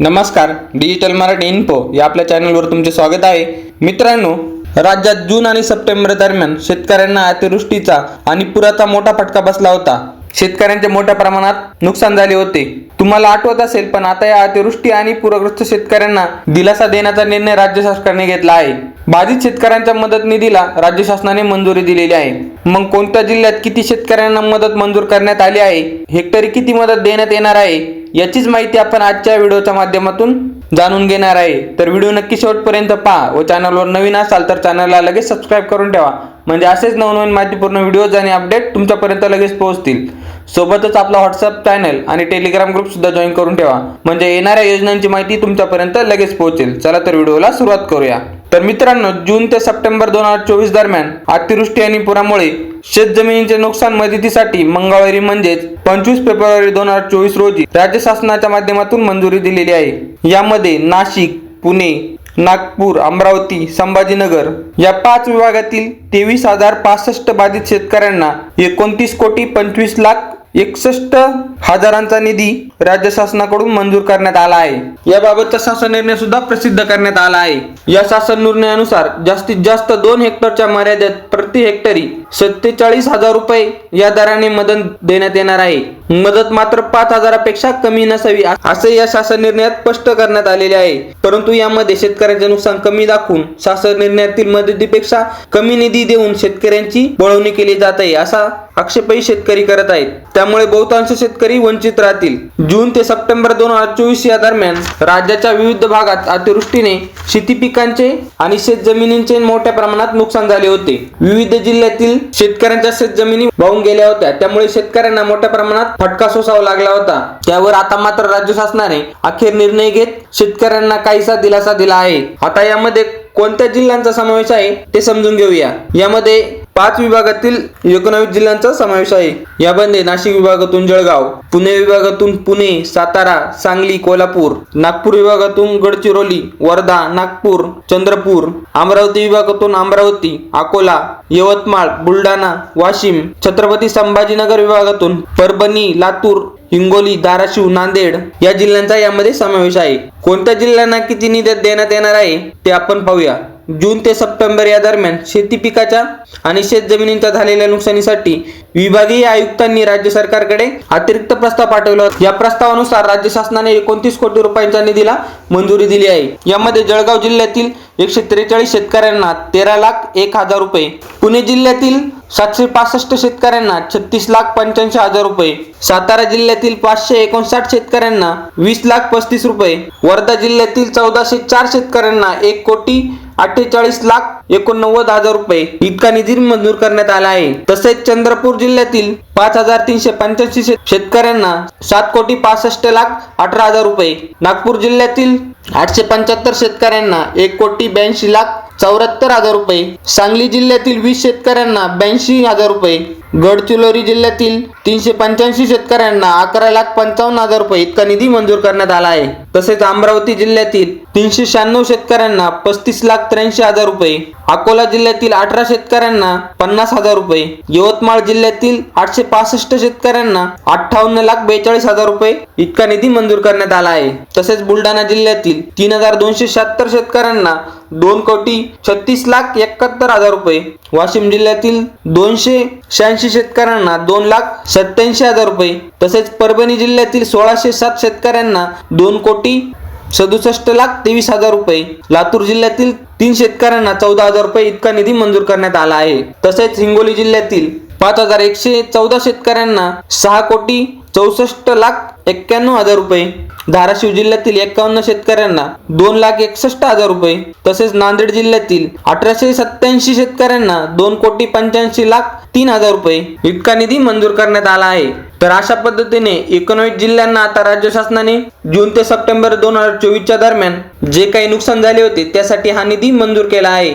नमस्कार digital Marathi info या आपल्या चॅनलवर तुमचे स्वागत आहे. मित्रांनो राज्यात जून आणि सप्टेंबर दरम्यान शेतकऱ्यांना अतिवृष्टीचा आणि पुराचा मोठा फटका बसला होता. शेतकऱ्यांचे मोठ्या प्रमाणात नुकसान झाले होते. तुम्हाला आठवत असेल पण आता या अतिवृष्टी आणि पूरग्रस्त शेतकऱ्यांना दिलासा देण्याचा निर्णय राज्य शासनाने घेतला आहे. बाधित शेतकऱ्यांच्या मदत निधीला राज्य शासनाने मंजुरी दिलेली आहे. मग कोणत्या जिल्ह्यात किती शेतकऱ्यांना मदत मंजूर करण्यात आली आहे? हेक्टरी किती मदत देण्यात येणार आहे? याचीच माहिती आपण आजच्या व्हिडिओच्या माध्यमातून जाणून घेणार आहे. तर व्हिडिओ नक्की शेवटपर्यंत पहा व चॅनलवर नवीन असाल तर चॅनलला लगेच सबस्क्राईब करून ठेवा. म्हणजे असेच नवनवीन माहितीपूर्ण व्हिडिओज आणि अपडेट तुमच्यापर्यंत लगेच पोहोचतील. सोबतच आपला व्हॉट्सअप चॅनल आणि टेलिग्राम ग्रुप सुद्धा जॉईन करून ठेवा. म्हणजे येणाऱ्या योजनांची माहिती तुमच्यापर्यंत लगेच पोहोचेल. चला तर व्हिडिओला सुरुवात करूया. तर मित्रांनो जून ते सप्टेंबर दोन हजार चोवीस दरम्यान अतिवृष्टी आणि पुरामुळे शेतजमिनीचे नुकसान मदतीसाठी मंगळवारी म्हणजेच पंचवीस फेब्रुवारी दोन हजार चोवीस रोजी राज्य शासनाच्या माध्यमातून मंजुरी दिलेली आहे. यामध्ये नाशिक पुणे नागपूर अमरावती संभाजीनगर या पाच विभागातील तेवीस हजार पासष्ट बाधित शेतकऱ्यांना एकोणतीस कोटी पंचवीस लाख एकसष्ट हजारांचा निधी राज्य शासनाकडून मंजूर करण्यात आला आहे. याबाबतचा शासन निर्णय सुद्धा प्रसिद्ध करण्यात आला आहे. या शासन निर्णयानुसार जास्तीत जास्त दोन हेक्टरच्या मर्यादेत प्रति हेक्टरी सत्तेचाळीस हजार रुपये या दराने मदत देण्यात येणार आहे. मदत मात्र पाच हजारापेक्षा कमी नसावी असे या शासन निर्णयात स्पष्ट करण्यात आलेले आहे. परंतु यामध्ये शेतकऱ्यांचे नुकसान कमी दाखवून शासन निर्णयातील मदतीपेक्षा कमी निधी देऊन शेतकऱ्यांची बळवणी केली जात आहे असा आक्षेपही शेतकरी करत आहेत. त्यामुळे बहुतांश शेतकरी वंचित राहतील. जून ते सप्टेंबर दोन हजार चोवीस या दरम्यान राज्याच्या विविध भागात अतिवृष्टीने शेती पिकांचे आणि शेतजमिनींचे मोठ्या प्रमाणात नुकसान झाले होते. विविध जिल्ह्यातील शेतकऱ्यांच्या शेतजमिनी वाहून गेल्या होत्या. त्यामुळे शेतकऱ्यांना मोठ्या प्रमाणात फटका सोसावा लागला होता. त्यावर आता मात्र राज्य शासनाने अखेर निर्णय घेत शेतकऱ्यांना काहीसा दिलासा दिला आहे. आता यामध्ये कोणत्या जिल्ह्यांचा समावेश आहे ते समजून घेऊया. यामध्ये पाच विभागातील एकोणावीस जिल्ह्यांचा समावेश आहे. यामध्ये नाशिक विभागातून जळगाव पुणे विभागातून पुणे सातारा सांगली कोल्हापूर नागपूर विभागातून गडचिरोली वर्धा नागपूर चंद्रपूर अमरावती विभागातून अमरावती अकोला यवतमाळ बुलढाणा वाशिम छत्रपती संभाजीनगर विभागातून परभणी लातूर हिंगोली धाराशिव नांदेड या जिल्ह्यांचा यामध्ये समावेश आहे. कोणत्या जिल्ह्यांना किती निधी देण्यात येणार आहे ते आपण पाहूया. जून ते सप्टेंबर या दरम्यान शेती पिकाच्या आणि शेतजमिनींच्या झालेल्या नुकसानीसाठी विभागीय आयुक्तांनी राज्य सरकारकडे अतिरिक्त प्रस्ताव पाठवला. या प्रस्तावानुसार राज्य शासनाने एकोणतीस कोटी रुपयांच्या निधीला मंजुरी दिली आहे. यामध्ये जळगाव जिल्ह्यातील एकशे त्रेचाळीस शेतकऱ्यांना तेरा लाख एक हजार रुपये पुणे जिल्ह्यातील सातशे पासष्ट शेतकऱ्यांना छत्तीस लाख पंच्याऐंशी हजार रुपये सातारा जिल्ह्यातील पाचशे एकोणसाठ शेतकऱ्यांना वीस लाख पस्तीस रुपये वर्धा जिल्ह्यातील चौदाशे चार शेतकऱ्यांना एक कोटी अठ्ठेचाळीस लाख एकोणनव्वद हजार रुपये इतका निधी मंजूर करण्यात आला आहे. तसेच चंद्रपूर जिल्ह्यातील पाच हजार तीनशे पंच्याऐंशी शेतकऱ्यांना सात कोटी पासष्ट लाख अठरा हजार रुपये. नागपूर जिल्ह्यातील आठशे पंच्याहत्तर शेतकऱ्यांना एक कोटी ब्याऐंशी लाख चौऱ्याहत्तर हजार रुपये. सांगली जिल्ह्यातील वीस शेतकऱ्यांना ब्याऐंशी हजार रुपये. गडचिरोली जिल्ह्यातील तीनशे पंच्याऐंशी शेतकऱ्यांना अकरा लाख पंचावन्न हजार रुपये इतका निधी मंजूर करण्यात आला आहे. तसेच अमरावती जिल्ह्यातील तीनशे शहाण्णव शेतकऱ्यांना पस्तीस लाख त्र्याऐंशी हजार रुपये अकोला जिल्ह्यातील अठरा शेतकऱ्यांना पन्नास हजार रुपये यवतमाळ जिल्ह्यातील आठशे पासष्ट शेतकऱ्यांना अठ्ठावन्न लाख बेचाळीस हजार रुपये इतका निधी मंजूर करण्यात आला आहे. तसेच बुलढाणा जिल्ह्यातील तीन हजार दोनशे शहात्तर शेतकऱ्यांना दोन कोटी छत्तीस लाख एकाहत्तर हजार रुपये वाशिम जिल्ह्यातील दोनशे शहाऐंशी शेतकऱ्यांना दोन लाख सत्याऐंशी हजार रुपये तसेच परभणी जिल्ह्यातील सोळाशे सात शेतकऱ्यांना दोन कोटी सदुसष्ट लाख तेवीस हजार रुपये लातूर जिल्ह्यातील तीन शेतकऱ्यांना चौदा हजार रुपये इतका निधी मंजूर करण्यात आला आहे. तसेच हिंगोली जिल्ह्यातील पाच हजार एकशे चौदा शेतकऱ्यांना सहा कोटी चौसष्ट लाख एक्क्याण्णव हजार रुपये. धाराशिव जिल्ह्यातील एकावन्न शेतकऱ्यांना दोन लाख एकसष्ट हजार रुपये. तसेच नांदेड जिल्ह्यातील अठराशे सत्याऐंशी शेतकऱ्यांना दोन कोटी पंच्याऐंशी लाख तीन हजार रुपये. इतका निधी मंजूर करण्यात आला आहे. तर अशा पद्धतीने एकोणवीस जिल्ह्यांना आता राज्य शासनाने जून ते सप्टेंबर दोन हजार चोवीसच्या दरम्यान जे काही नुकसान झाले होते त्यासाठी हा निधी मंजूर केला आहे.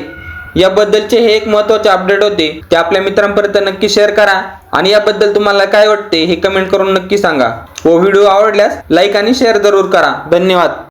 याबद्दलचे हे एक महत्त्वाचे अपडेट होते ते आपल्या मित्रांपर्यंत नक्की शेअर करा आणि याबद्दल तुम्हाला काय वाटते हे कमेंट करून नक्की सांगा. हो, व व्हिडिओ आवडल्यास लाईक आणि शेअर जरूर करा. धन्यवाद.